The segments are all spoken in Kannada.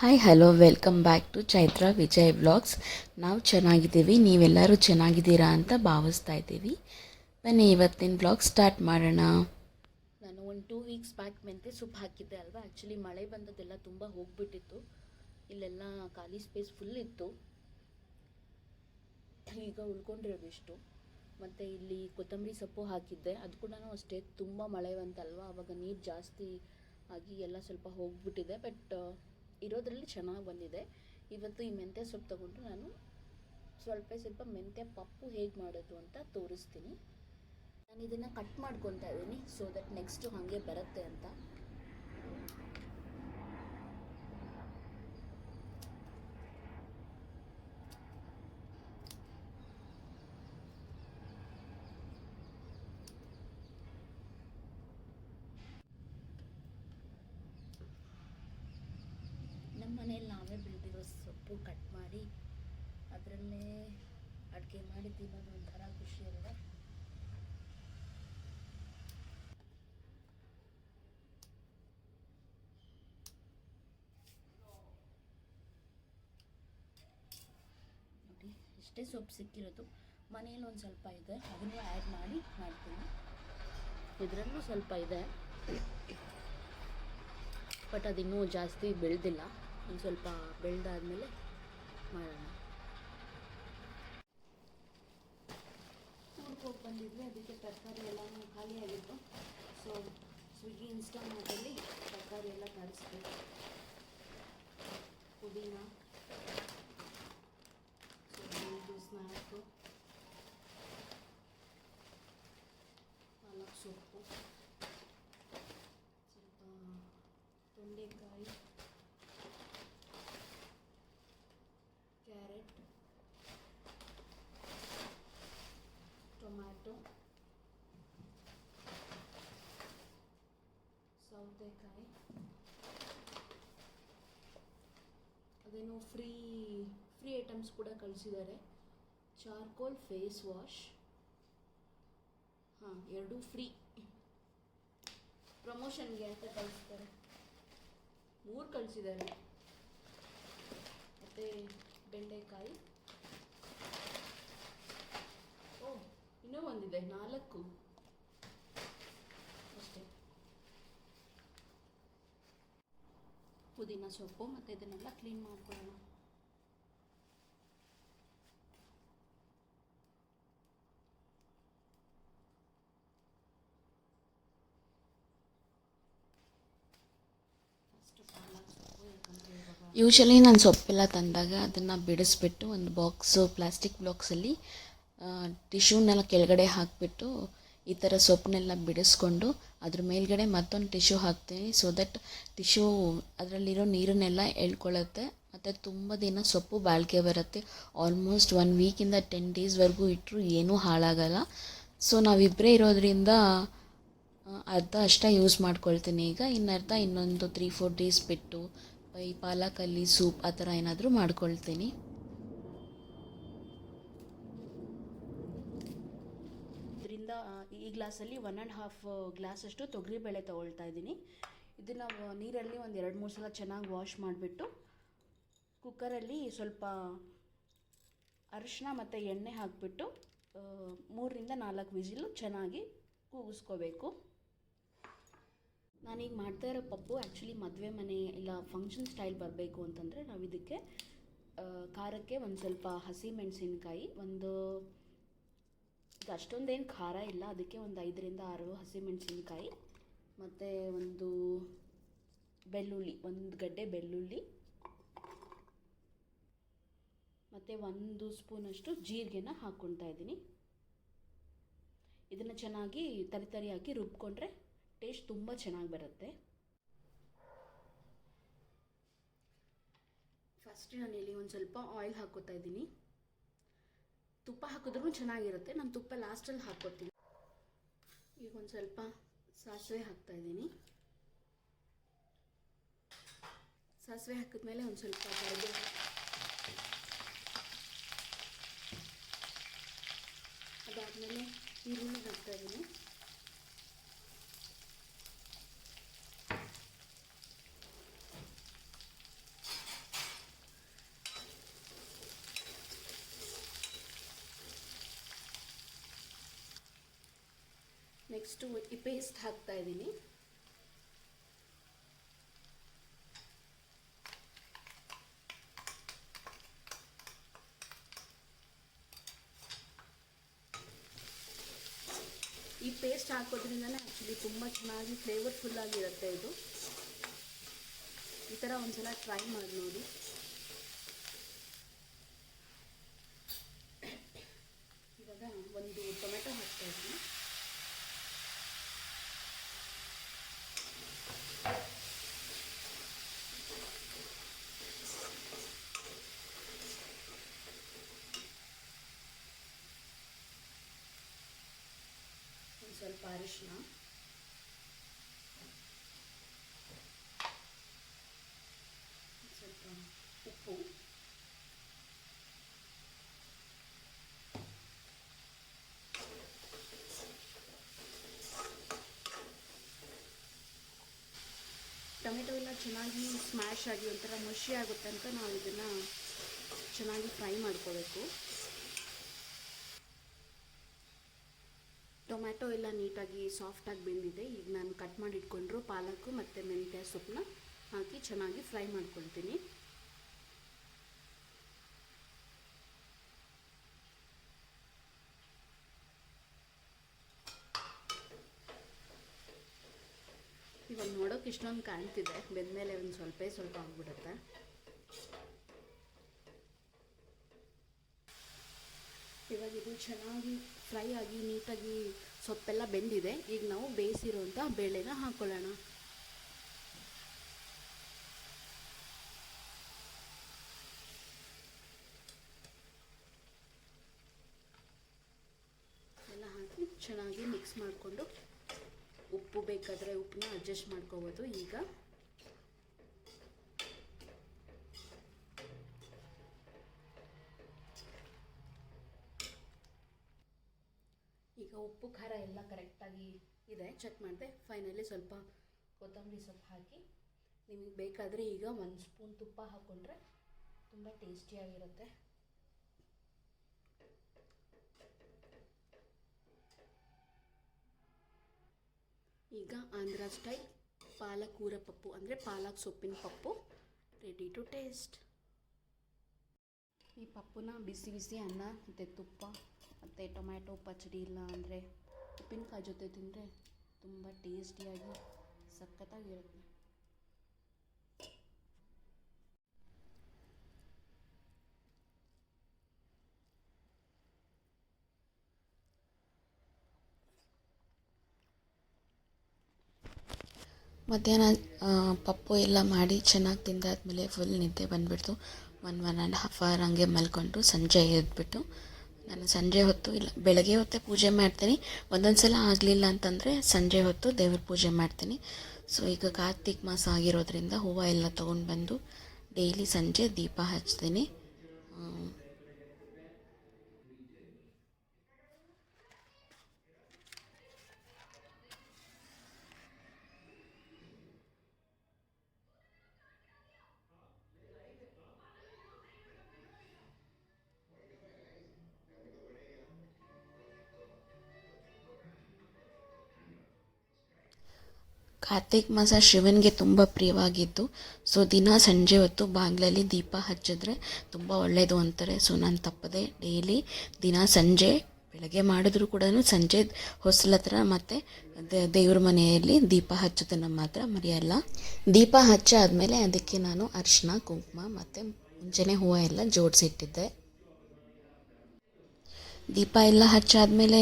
Hi hello welcome back to Chaitra Vijay vlogs ನಾವು ಚೆನ್ನಾಗಿದ್ದೀವಿ, ನೀವೆಲ್ಲರೂ ಚೆನ್ನಾಗಿದ್ದೀರಾ ಅಂತ ಭಾವಿಸ್ತಾ ಇದ್ದೀವಿ. ಬನ್ನಿ, ಇವತ್ತಿನ ವ್ಲಾಗ್ ಸ್ಟಾರ್ಟ್ ಮಾಡೋಣ. ನಾನು ಒಂದು ಟೂ ವೀಕ್ಸ್ ಬ್ಯಾಕ್ ಮೆಂತೆ ಸೊಪ್ಪು ಹಾಕಿದ್ದೆ ಅಲ್ವಾ? ಆ್ಯಕ್ಚುಲಿ ಮಳೆ ಬಂದದ್ದೆಲ್ಲ ತುಂಬ ಹೋಗ್ಬಿಟ್ಟಿತ್ತು. ಇಲ್ಲೆಲ್ಲ ಖಾಲಿ ಸ್ಪೇಸ್ ಫುಲ್ ಇತ್ತು. ಈಗ ಉಳ್ಕೊಂಡಿರೋದಿಷ್ಟು ಮತ್ತು ಇಲ್ಲಿ ಕೊತ್ತಂಬರಿ ಸೊಪ್ಪು ಹಾಕಿದ್ದೆ. ಅದು ಕೂಡ ಅಷ್ಟೇ, ತುಂಬ ಮಳೆ ಬಂತಲ್ವಾ? ಆವಾಗ ನೀರು ಜಾಸ್ತಿ ಆಗಿ ಎಲ್ಲ ಸ್ವಲ್ಪ ಹೋಗ್ಬಿಟ್ಟಿದೆ. ಬಟ್ ಇರೋದ್ರಲ್ಲಿ ಚೆನ್ನಾಗಿ ಬಂದಿದೆ. ಇವತ್ತು ಈ ಮೆಂತ್ಯ ಸೊಪ್ಪು ತೊಗೊಂಡು ನಾನು ಸ್ವಲ್ಪ ಸ್ವಲ್ಪ ಮೆಂತ್ಯ ಪಪ್ಪು ಹೇಗೆ ಮಾಡೋದು ಅಂತ ತೋರಿಸ್ತೀನಿ. ನಾನು ಇದನ್ನು ಕಟ್ ಮಾಡ್ಕೊತಾ ಇದ್ದೀನಿ ಸೊ ದಟ್ ನೆಕ್ಸ್ಟು ಹಾಗೆ ಬರುತ್ತೆ ಅಂತ. ಕಟ್ ಮಾಡಿ ಅದರಲ್ಲೇ ಅಡುಗೆ ಮಾಡಿ ತಿನ್ನೋದು ಒಂಥರ ಖುಷಿ ಅಲ್ವಾ? ನೋಡಿ, ಇಷ್ಟೇ ಸೊಪ್ಪು ಸಿಕ್ಕಿರೋದು. ಮನೇಲಿ ಒಂದು ಸ್ವಲ್ಪ ಇದೆ, ಅದನ್ನು ಆ್ಯಡ್ ಮಾಡಿ ಮಾಡ್ತೀನಿ. ಇದರಲ್ಲೂ ಸ್ವಲ್ಪ ಇದೆ. ಬಟ್ ಅದಿನ್ನೂ ಜಾಸ್ತಿ ಬೆಳೆದಿಲ್ಲ. ಒಂದು ಸ್ವಲ್ಪ ಬೆಳೆದಾದ್ಮೇಲೆ ಮಾಡೋಣ ಊರಿಗೆ ಹೋಗಿ ಬಂದಿದ್ವಿ, ಅದಕ್ಕೆ ತರಕಾರಿ ಎಲ್ಲನೂ ಖಾಲಿ ಆಗಿತ್ತು ಸೊ ಸ್ವಿಗ್ಗಿ ಇನ್ಸ್ಟಾಮಾರ್ಟಲ್ಲಿ ತರಕಾರಿ ಎಲ್ಲ ತರಿಸ್ಬೇಕು ಪುದೀನ ಸೊ ಇದು ಸ್ನ್ಯಾಕು ಪಾಲಕ್ ಸೊಪ್ಪು ಸ್ವಲ್ಪ ತೊಂಡೆಕಾಯಿ ಕ್ಯಾರೆಟ್ ಟೊಮ್ಯಾಟೊ ಸೌತೆಕಾಯಿ ಅದೇನೋ ಫ್ರೀ ಫ್ರೀ ಐಟಮ್ಸ್ ಕೂಡ ಕಳಿಸಿದ್ದಾರೆ. ಚಾರ್ಕೋಲ್ ಫೇಸ್ ವಾಶ್ ಹಾಂ, ಎರಡೂ ಫ್ರೀ ಪ್ರಮೋಷನ್ಗೆ ಅಂತ ಕಳಿಸ್ತಾರೆ ಮೂರು ಕಳಿಸಿದ್ದಾರೆ. ಮತ್ತು ಬೆಂಡೆಕಾಯಿ. ಓ, ಇನ್ನೂ ಒಂದಿದೆ, ನಾಲ್ಕು ಅಷ್ಟೇ ಪುದೀನ ಸೊಪ್ಪು ಮತ್ತು ಇದನ್ನೆಲ್ಲ ಕ್ಲೀನ್ ಮಾಡ್ಕೊಳ್ಳೋಣ. ಯೂಶಲಿ ನಾನು ಸೊಪ್ಪೆಲ್ಲ ತಂದಾಗ ಅದನ್ನು ಬಿಡಿಸ್ಬಿಟ್ಟು ಒಂದು ಬಾಕ್ಸು ಪ್ಲಾಸ್ಟಿಕ್ ಬಾಕ್ಸಲ್ಲಿ ಟಿಶ್ಯೂನೆಲ್ಲ ಕೆಳಗಡೆ ಹಾಕಿಬಿಟ್ಟು ಈ ಥರ ಸೊಪ್ಪನ್ನೆಲ್ಲ ಬಿಡಿಸ್ಕೊಂಡು ಅದ್ರ ಮೇಲ್ಗಡೆ ಮತ್ತೊಂದು ಟಿಶ್ಯೂ ಹಾಕ್ತೀನಿ ಸೊ ದಟ್ ಟಿಶ್ಯೂ ಅದರಲ್ಲಿರೋ ನೀರನ್ನೆಲ್ಲ ಎಳ್ಕೊಳ್ಳುತ್ತೆ ಮತ್ತು ತುಂಬ ದಿನ ಸೊಪ್ಪು ಬಾಳಿಕೆ ಬರುತ್ತೆ. ಆಲ್ಮೋಸ್ಟ್ ಒನ್ ವೀಕಿಂದ ಟೆನ್ ಡೇಸ್ವರೆಗೂ ಇಟ್ಟರು ಏನೂ ಹಾಳಾಗಲ್ಲ. ಸೊ ನಾವಿಬ್ಬರೇ ಇರೋದ್ರಿಂದ ಅರ್ಧ ಅಷ್ಟೇ ಯೂಸ್ ಮಾಡ್ಕೊಳ್ತೀನಿ. ಈಗ ಇನ್ನರ್ಧ ಇನ್ನೊಂದು ತ್ರೀ ಫೋರ್ ಡೇಸ್ ಬಿಟ್ಟು ಈ ಪಾಲಕಲ್ಲಿ ಸೂಪ್ ಆ ಥರ ಏನಾದರೂ ಮಾಡ್ಕೊಳ್ತೀನಿ ಇದರಿಂದ ಈ ಗ್ಲಾಸಲ್ಲಿ ಒನ್ ಆ್ಯಂಡ್ ಹಾಫ್ ಗ್ಲಾಸಷ್ಟು ತೊಗರಿಬೇಳೆ ತೊಗೊಳ್ತಾ ಇದ್ದೀನಿ. ಇದನ್ನು ನೀರಲ್ಲಿ ಒಂದು ಎರಡು ಮೂರು ಸಲ ಚೆನ್ನಾಗಿ ವಾಶ್ ಮಾಡಿಬಿಟ್ಟು ಕುಕ್ಕರಲ್ಲಿ ಸ್ವಲ್ಪ ಅರಿಶಿನ ಮತ್ತು ಎಣ್ಣೆ ಹಾಕಿಬಿಟ್ಟು ಮೂರರಿಂದ ನಾಲ್ಕು ವಿಸಿಲು ಚೆನ್ನಾಗಿ ಕೂಗಿಸ್ಕೋಬೇಕು. ನಾನೀಗ ಮಾಡ್ತಾ ಇರೋ ಪಪ್ಪು ಆ್ಯಕ್ಚುಲಿ ಮದುವೆ ಮನೆ ಇಲ್ಲ ಫಂಕ್ಷನ್ ಸ್ಟೈಲ್ ಬರಬೇಕು ಅಂತಂದರೆ ನಾವು ಇದಕ್ಕೆ ಖಾರಕ್ಕೆ ಒಂದು ಸ್ವಲ್ಪ ಹಸಿ ಮೆಣಸಿನ್ಕಾಯಿ, ಒಂದು ಇದು ಅಷ್ಟೊಂದೇನು ಖಾರ ಇಲ್ಲ. ಅದಕ್ಕೆ ಒಂದು ಐದರಿಂದ ಆರು ಹಸಿಮೆಣಸಿನ್ಕಾಯಿ, ಮತ್ತು ಒಂದು ಬೆಳ್ಳುಳ್ಳಿ, ಒಂದು ಗಡ್ಡೆ ಬೆಳ್ಳುಳ್ಳಿ, ಮತ್ತು ಒಂದು ಸ್ಪೂನಷ್ಟು ಜೀರಿಗೆನ ಹಾಕ್ಕೊಳ್ತಾ ಇದ್ದೀನಿ. ಇದನ್ನು ಚೆನ್ನಾಗಿ ತರಿತರಿಯಾಗಿ ರುಬ್ಕೊಂಡ್ರೆ ಟೇಸ್ಟ್ ತುಂಬ ಚೆನ್ನಾಗಿ ಬರುತ್ತೆ. ಫಸ್ಟ್ ಇಲ್ಲಿ ಒಂದು ಸ್ವಲ್ಪ ಆಯಿಲ್ ಹಾಕ್ಕೋತಾ ಇದ್ದೀನಿ. ತುಪ್ಪ ಹಾಕಿದ್ರೂ ಚೆನ್ನಾಗಿರುತ್ತೆ. ನಾನು ತುಪ್ಪ ಲಾಸ್ಟಲ್ಲಿ ಹಾಕ್ಕೊತೀನಿ ಈಗ ಒಂದು ಸ್ವಲ್ಪ ಸಾಸಿವೆ ಹಾಕ್ತಾ ಇದ್ದೀನಿ. ಸಾಸಿವೆ ಹಾಕಿದ್ಮೇಲೆ ಒಂದು ಸ್ವಲ್ಪ ಕರಿಬೇವು ಅದಾದಮೇಲೆ ಈರುಳ್ಳಿ ಹಾಕ್ತಾ ನೆಕ್ಸ್ಟು ಈ ಪೇಸ್ಟ್ ಹಾಕ್ತಾ ಇದ್ದೀನಿ. ಈ ಪೇಸ್ಟ್ ಹಾಕೋದ್ರಿಂದನೇ ಆ್ಯಕ್ಚುಲಿ ತುಂಬ ಚೆನ್ನಾಗಿ ಫ್ಲೇವರ್ಫುಲ್ ಆಗಿರುತ್ತೆ ಇದು. ಈ ಥರ ಒಂದ್ಸಲ ಟ್ರೈ ಮಾಡಿ ನೋಡಿ ಚೆನ್ನಾಗಿ ಸ್ಮ್ಯಾಶ್ ಆಗಿ ಒಂಥರ ಮುಷಿ ಆಗುತ್ತೆ ಅಂತ ನಾವು ಇದನ್ನು ಚೆನ್ನಾಗಿ ಫ್ರೈ ಮಾಡ್ಕೋಬೇಕು. ಟೊಮ್ಯಾಟೊ ಎಲ್ಲ ನೀಟಾಗಿ ಸಾಫ್ಟಾಗಿ ಬೆಂದಿದೆ. ಈಗ ನಾನು ಕಟ್ ಮಾಡಿ ಇಟ್ಕೊಂಡ್ರು ಪಾಲಕು ಮತ್ತು ಮೆಂತ್ಯ ಸೊಪ್ಪನ್ನ ಹಾಕಿ ಚೆನ್ನಾಗಿ ಫ್ರೈ ಮಾಡ್ಕೊಳ್ತೀನಿ. ನೋಡೋಕೆ ಇಷ್ಟೊಂದು ಕಾಣ್ತಿದೆ. ಬೆಂದಮೇಲೆ ಒಂದು ಸ್ವಲ್ಪ ಸ್ವಲ್ಪ ಆಗ್ಬಿಡುತ್ತೆ. ಇವಾಗ ಇದು ಚೆನ್ನಾಗಿ ಫ್ರೈ ಆಗಿ, ನೀಟಾಗಿ ಸೊಪ್ಪೆಲ್ಲ ಬೆಂದಿದೆ. ಈಗ ನಾವು ಬೇಯಿಸಿರುವಂಥ ಬೇಳೆನ ಹಾಕೊಳ್ಳೋಣ. ಎಲ್ಲ ಹಾಕಿ ಚೆನ್ನಾಗಿ ಮಿಕ್ಸ್ ಮಾಡಿಕೊಂಡು ಉಪ್ಪು ಬೇಕಾದರೆ ಉಪ್ಪನ್ನ ಅಡ್ಜಸ್ಟ್ ಮಾಡ್ಕೋಬೋದು. ಈಗ ಈಗ ಉಪ್ಪು, ಖಾರ ಎಲ್ಲ ಕರೆಕ್ಟಾಗಿ ಇದೆ. ಚೆಕ್ ಮಾಡಿದೆ. ಫೈನಲಿ ಸ್ವಲ್ಪ ಕೊತ್ತಂಬರಿ ಸೊಪ್ಪು ಹಾಕಿ. ನಿಮಗೆ ಬೇಕಾದರೆ ಈಗ ಒಂದು ಸ್ಪೂನ್ ತುಪ್ಪ ಹಾಕ್ಕೊಂಡ್ರೆ ತುಂಬ ಟೇಸ್ಟಿಯಾಗಿರುತ್ತೆ ಈಗ ಆಂಧ್ರ ಸ್ಟೈಲ್ ಪಾಲಕ್ ಊರ ಪಪ್ಪು ಅಂದರೆ ಪಾಲಕ್ ಸೊಪ್ಪಿನ ಪಪ್ಪು ರೆಡಿ ಟು ಟೇಸ್ಟ್ ಈ ಪಪ್ಪುನ ಬಿಸಿ ಬಿಸಿ ಅನ್ನ, ಮತ್ತು ತುಪ್ಪ, ಮತ್ತು ಟೊಮ್ಯಾಟೊ, ಪಚಡಿ ಇಲ್ಲ ಅಂದರೆ ಉಪ್ಪಿನಕಾಯಿ ಜೊತೆ ತಿಂದರೆ ತುಂಬ ಟೇಸ್ಟಿಯಾಗಿ ಸಖತ್ತಾಗಿರುತ್ತೆ. ಮಧ್ಯಾಹ್ನ ಪಪ್ಪು ಎಲ್ಲ ಮಾಡಿ ಚೆನ್ನಾಗಿ ತಿಂದಾದಮೇಲೆ ಫುಲ್ ನಿದ್ದೆ ಬಂದುಬಿಡ್ತು. One one and half hour ಹಂಗೆ ಮಲ್ಕೊಂಡು ಸಂಜೆ ಎದ್ಬಿಟ್ಟು, ನಾನು ಸಂಜೆ ಹೊತ್ತು ಇಲ್ಲ, ಬೆಳಗ್ಗೆ ಹೊತ್ತೇ ಪೂಜೆ ಮಾಡ್ತೀನಿ. ಒಂದೊಂದು ಸಲ ಆಗಲಿಲ್ಲ ಅಂತಂದರೆ ಸಂಜೆ ಹೊತ್ತು ದೇವ್ರ ಪೂಜೆ ಮಾಡ್ತೀನಿ. ಸೊ ಈಗ ಕಾರ್ತಿಕ್ ಮಾಸ ಆಗಿರೋದ್ರಿಂದ ಹೂವು ಎಲ್ಲ ತೊಗೊಂಡು ಬಂದು ಡೈಲಿ ಸಂಜೆ ದೀಪ ಹಚ್ತೀನಿ. ಕಾರ್ತಿಕ್ ಮಾಸ ಶಿವನಿಗೆ ತುಂಬ ಪ್ರಿಯವಾಗಿದ್ದು, ಸೊ ದಿನ ಸಂಜೆ ಹೊತ್ತು ಬಾಗಿಲಲ್ಲಿ ದೀಪ ಹಚ್ಚಿದ್ರೆ ತುಂಬ ಒಳ್ಳೆಯದು ಅಂತಾರೆ. ಸೊ ನಾನು ತಪ್ಪದೆ ಡೈಲಿ ದಿನ ಸಂಜೆ ಬೆಳಗ್ಗೆ ಮಾಡಿದ್ರು ಕೂಡ ಸಂಜೆ ಹೊಸಲ ಹತ್ರ ಮತ್ತು ದೇವ್ರ ಮನೆಯಲ್ಲಿ ದೀಪ ಹಚ್ಚೋದನ್ನು ಮಾತ್ರ ಮರೆಯಲ್ಲ. ದೀಪ ಹಚ್ಚಾದಮೇಲೆ ಅದಕ್ಕೆ ನಾನು ಅರಿಶಿನ, ಕುಂಕುಮ ಮತ್ತು ಮುಂಚೆನೇ ಹೂವು ಎಲ್ಲ ಜೋಡಿಸಿಟ್ಟಿದ್ದೆ. ದೀಪ ಎಲ್ಲ ಹಚ್ಚಾದಮೇಲೆ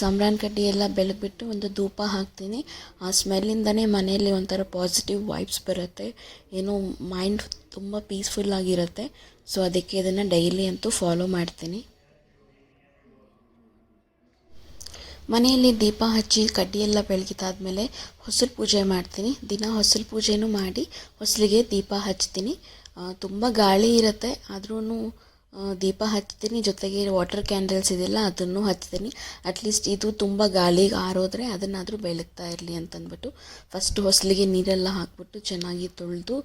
ಸಾಂಬ್ರಾಣಿ ಕಡ್ಡಿ ಎಲ್ಲ ಬೆಳಗ್ಬಿಟ್ಟು ಒಂದು ಧೂಪ ಹಾಕ್ತೀನಿ. ಆ ಸ್ಮೆಲ್ಲಿಂದನೇ ಮನೆಯಲ್ಲಿ ಒಂಥರ ಪಾಸಿಟಿವ್ ವೈಬ್ಸ್ ಬರುತ್ತೆ. ಏನೋ ಮೈಂಡ್ ತುಂಬ ಪೀಸ್ಫುಲ್ ಆಗಿರುತ್ತೆ. ಸೊ ಅದಕ್ಕೆ ಇದನ್ನು ಡೈಲಿ ಅಂತೂ ಫಾಲೋ ಮಾಡ್ತೀನಿ. ಮನೆಯಲ್ಲಿ ದೀಪ ಹಚ್ಚಿ ಕಡ್ಡಿ ಎಲ್ಲ ಬೆಳಗಿದಾದ್ಮೇಲೆ ಹೊಸಲು ಪೂಜೆ ಮಾಡ್ತೀನಿ. ದಿನ ಹೊಸಲು ಪೂಜೆನೂ ಮಾಡಿ, ಹೊಸಲಿಗೆ ದೀಪ ಹಚ್ತೀನಿ. ತುಂಬ ಗಾಳಿ ಇರುತ್ತೆ. ಆದ್ರೂ ದೀಪ ಹಚ್ತೀನಿ. ಜೊತೆಗೆ ವಾಟರ್ ಕ್ಯಾಂಡಲ್ಸ್ ಇದೆಯಲ್ಲ ಅದನ್ನು ಹಚ್ತೀನಿ. ಅಟ್ಲೀಸ್ಟ್ ಇದು ತುಂಬ ಗಾಳಿಗೆ ಆರೋದ್ರೆ ಅದನ್ನಾದರೂ ಬೆಳಗ್ತಾ ಇರಲಿ ಅಂತಂದ್ಬಿಟ್ಟು ಫಸ್ಟ್ ಹೊಸಲಿಗೆ ನೀರೆಲ್ಲ ಹಾಕ್ಬಿಟ್ಟು ಚೆನ್ನಾಗಿ ತೊಳೆದು,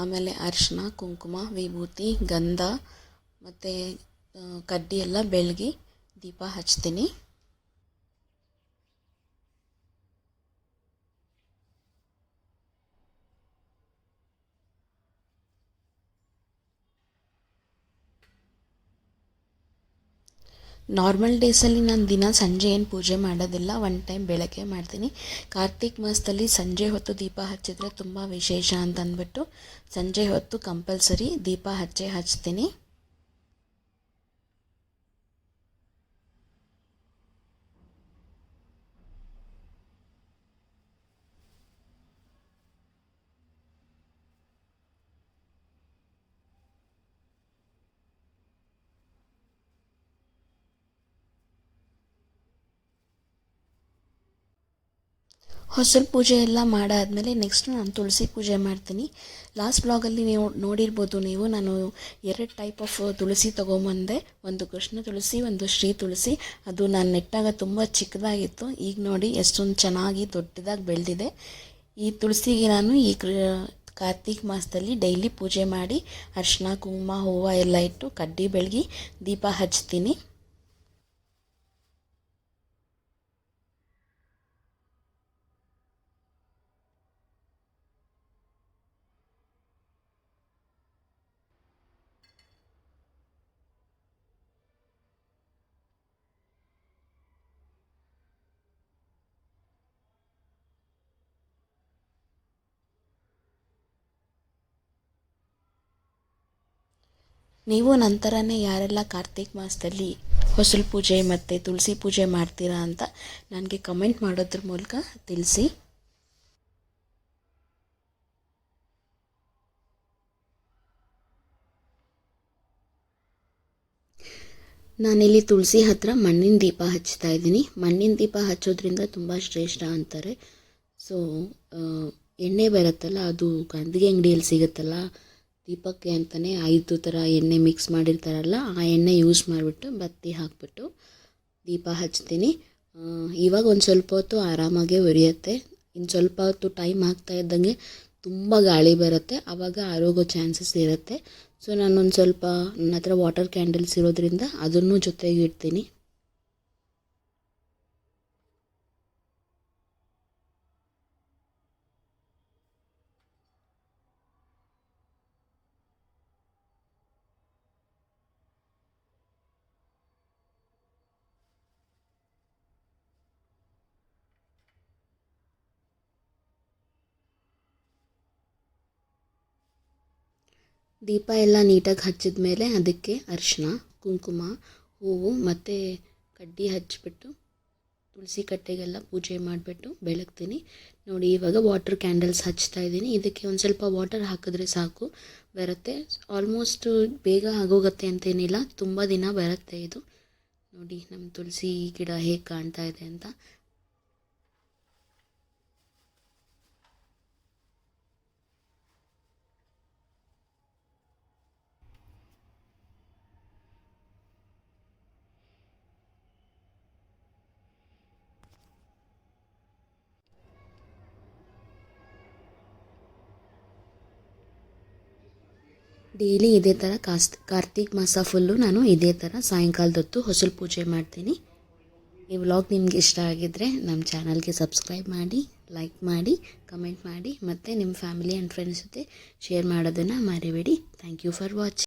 ಆಮೇಲೆ ಅರಿಶಿನ ಕುಂಕುಮ, ವಿಭೂತಿ, ಗಂಧ ಮತ್ತು ಕಡ್ಡಿ ಎಲ್ಲ ಬೆಳಗಿ ದೀಪ ಹಚ್ತೀನಿ. ನಾರ್ಮಲ್ ಡೇಸಲ್ಲಿ ನಾನು ದಿನ ಸಂಜೆ ಏನು ಪೂಜೆ ಮಾಡೋದಿಲ್ಲ ಒನ್ ಟೈಮ್ ಬೆಳಗ್ಗೆ ಮಾಡ್ತೀನಿ. ಕಾರ್ತಿಕ್ ಮಾಸದಲ್ಲಿ ಸಂಜೆ ಹೊತ್ತು ದೀಪ ಹಚ್ಚಿದ್ರೆ ತುಂಬ ವಿಶೇಷ ಅಂತ ಅಂದ್ಬಿಟ್ಟು ಸಂಜೆ ಹೊತ್ತು ಕಂಪಲ್ಸರಿ ದೀಪ ಹಚ್ಚೇ ಹಚ್ತೀನಿ. ಹೊಸಲು ಪೂಜೆ ಎಲ್ಲ ಮಾಡಾದಮೇಲೆ ನೆಕ್ಸ್ಟ್ ನಾನು ತುಳಸಿ ಪೂಜೆ ಮಾಡ್ತೀನಿ. ಲಾಸ್ಟ್ ಬ್ಲಾಗಲ್ಲಿ ನೀವು ನೋಡಿರ್ಬೋದು ನೀವು, ನಾನು ಎರಡು ಟೈಪ್ ಆಫ್ ತುಳಸಿ ತೊಗೊಂಬಂದೆ. ಒಂದು ಕೃಷ್ಣ ತುಳಸಿ, ಒಂದು ಶ್ರೀ ತುಳಸಿ. ಅದು ನಾನು ನೆಟ್ಟಾಗ ತುಂಬ ಚಿಕ್ಕದಾಗಿತ್ತು. ಈಗ ನೋಡಿ ಎಷ್ಟೊಂದು ಚೆನ್ನಾಗಿ ದೊಡ್ಡದಾಗಿ ಬೆಳೆದಿದೆ. ಈ ತುಳಸಿಗೆ ನಾನು ಈ ಕಾರ್ತಿಕ್ ಮಾಸದಲ್ಲಿ ಡೈಲಿ ಪೂಜೆ ಮಾಡಿ ಅರ್ಶಿನ, ಕುಂಕುಮ, ಹೂವು ಎಲ್ಲ ಇಟ್ಟು ಕಡ್ಡಿ ಬೆಳಗಿ ದೀಪ ಹಚ್ತೀನಿ. ನೀವು ನಂತರನೇ ಯಾರೆಲ್ಲ ಕಾರ್ತಿಕ್ ಮಾಸದಲ್ಲಿ ಹೊಸಲು ಪೂಜೆ ಮತ್ತು ತುಳಸಿ ಪೂಜೆ ಮಾಡ್ತೀರಾ ಅಂತ ನನಗೆ ಕಮೆಂಟ್ ಮಾಡೋದ್ರ ಮೂಲಕ ತಿಳಿಸಿ. ನಾನಿಲ್ಲಿ ತುಳಸಿ ಹತ್ರ ಮಣ್ಣಿನ ದೀಪ ಹಚ್ತಾ ಇದ್ದೀನಿ. ಮಣ್ಣಿನ ದೀಪ ಹಚ್ಚೋದ್ರಿಂದ ತುಂಬ ಶ್ರೇಷ್ಠ ಅಂತಾರೆ. ಸೊ ಎಣ್ಣೆ ಬರುತ್ತಲ್ಲ, ಅದು ಗಂದಿಗೆ ಅಂಗಡಿಯಲ್ಲಿ ಸಿಗುತ್ತಲ್ಲ ದೀಪಕ್ಕೆ ಅಂತಲೇ ಐದು ಥರ ಎಣ್ಣೆ ಮಿಕ್ಸ್ ಮಾಡಿರ್ತಾರಲ್ಲ, ಆ ಎಣ್ಣೆ ಯೂಸ್ ಮಾಡಿಬಿಟ್ಟು ಬತ್ತಿ ಹಾಕಿಬಿಟ್ಟು ದೀಪ ಹಚ್ತೀನಿ. ಇವಾಗ ಒಂದು ಸ್ವಲ್ಪ ಹೊತ್ತು ಆರಾಮಾಗೆ ಉರಿಯುತ್ತೆ. ಇನ್ನು ಸ್ವಲ್ಪ ಹೊತ್ತು ಟೈಮ್ ಆಗ್ತಾ ಇದ್ದಂಗೆ ತುಂಬ ಗಾಳಿ ಬರುತ್ತೆ. ಆವಾಗ ಆರೋಗೋ ಚಾನ್ಸಸ್ ಇರುತ್ತೆ. ಸೊ ನಾನೊಂದು ಸ್ವಲ್ಪ ನನ್ನ ಹತ್ರ ವಾಟರ್ ಕ್ಯಾಂಡಲ್ಸ್ ಇರೋದ್ರಿಂದ ಅದನ್ನು ಜೊತೆಗೆ ಇಡ್ತೀನಿ. ದೀಪ ಎಲ್ಲ ನೀಟಾಗಿ ಹಚ್ಚಿದ ಮೇಲೆ ಅದಕ್ಕೆ ಅರಿಶಿನ ಕುಂಕುಮ, ಹೂವು ಮತ್ತು ಕಡ್ಡಿ ಹಚ್ಚಿಬಿಟ್ಟು ತುಳಸಿ ಕಟ್ಟೆಗೆಲ್ಲ ಪೂಜೆ ಮಾಡಿಬಿಟ್ಟು ಬೆಳಗ್ತೀನಿ. ನೋಡಿ, ಇವಾಗ ವಾಟರ್ ಕ್ಯಾಂಡಲ್ಸ್ ಹಚ್ತಾ ಇದ್ದೀನಿ. ಇದಕ್ಕೆ ಒಂದು ಸ್ವಲ್ಪ ವಾಟರ್ ಹಾಕಿದ್ರೆ ಸಾಕು. ಬರುತ್ತೆ. ಆಲ್ಮೋಸ್ಟ್ ಬೇಗ ಆಗೋಗುತ್ತೆ ಅಂತೇನಿಲ್ಲ. ತುಂಬ ದಿನ ಬರುತ್ತೆ ಇದು. ನೋಡಿ ನಮ್ಮ ತುಳಸಿ ಗಿಡ ಹೇಗೆ ಕಾಣ್ತಾ ಇದೆ ಅಂತ. ಡೈಲಿ ಇದೇ ಥರ ಕಾಸ್ ಕಾರ್ತಿಕ್ ಮಾಸ ಫುಲ್ಲು ನಾನು ಇದೇ ಥರ ಸಾಯಂಕಾಲದೊತ್ತು ಹೊಸಲು ಪೂಜೆ ಮಾಡ್ತೀನಿ. ಈ ವ್ಲಾಗ್ ನಿಮ್ಗೆ ಇಷ್ಟ ಆಗಿದ್ದರೆ ನಮ್ಮ ಚಾನಲ್ಗೆ ಸಬ್ಸ್ಕ್ರೈಬ್ ಮಾಡಿ ಲೈಕ್ ಮಾಡಿ ಕಮೆಂಟ್ ಮಾಡಿ ಮತ್ತು ನಿಮ್ಮ ಫ್ಯಾಮಿಲಿ ಆ್ಯಂಡ್ ಫ್ರೆಂಡ್ಸ್ ಜೊತೆ ಶೇರ್ ಮಾಡೋದನ್ನು ಮರಿಬೇಡಿ. Thank you for watching